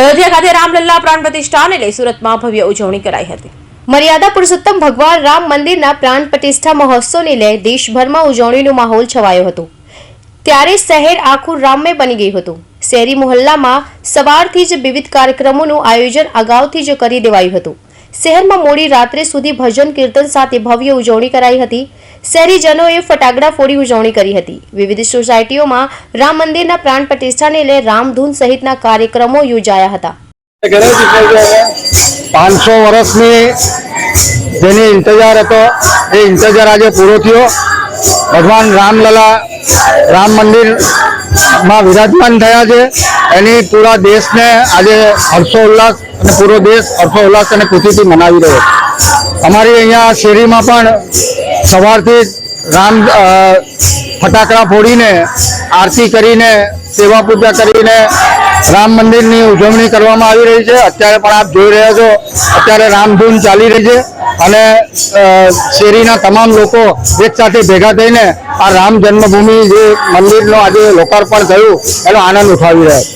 અયોધ્યા ખાતે રામલલ્લા પ્રાણ પ્રતિષ્ઠાને લઈ સુરતમાં ભવ્ય ઉજવણી કરાઈ હતી. મર્યાદા પુરુષોત્તમ ભગવાન રામ મંદિરના પ્રાણ પ્રતિષ્ઠા મહોત્સવને લઈ દેશભરમાં ઉજવણીનો માહોલ છવાયો હતો. ત્યારે શહેર આખું રામમય બની ગયું હતું. શહેરી મોહલ્લામાં સવારથી જ વિવિધ કાર્યક્રમોનું આયોજન અગાઉથી જ કરી દેવાયું હતું. શહેરમાં મોડી રાત્રે સુધી ભજન કીર્તન સાથે ભવ્ય ઉજવણી કરાઈ હતી. શહેરીજનોએ ફટાકડા ફોડી ઉજવણી કરી હતી. વિવિધ સોસાયટીઓમાં રામ મંદિરના પ્રાણ પ્રતિષ્ઠાને લઈ રામધૂન સહિતના કાર્યક્રમો યોજાયા હતા. પાંચસો વર્ષની જેની ઇંતજાર હતો, એ ઇંતજાર આજે પૂરો થયો. ભગવાન રામલલા રામ મંદિરમાં વિરાજમાન થયા છે. એની પૂરા દેશને આજે હર્ષોલ્લાસ અને પૂરો દેશ હર્ષોલ્લાસ અને ખુશીથી મનાવી રહ્યો અમારી અહીંયા શેરીમાં પણ સવારથી રામ ફટાકડા ફોડીને આરતી કરીને, સેવા પૂજા કરીને રામ મંદિરની ઉજવણી કરવામાં આવી રહી છે. અત્યારે પણ આપ જોઈ રહ્યા છો, અત્યારે રામધૂન ચાલી રહી છે અને શેરીના તમામ લોકો એક સાથે ભેગા થઈને આ રામ જન્મભૂમિ જે મંદિરનું આજે લોકાર્પણ થયું, એનો આનંદ ઉઠાવી રહ્યા છે.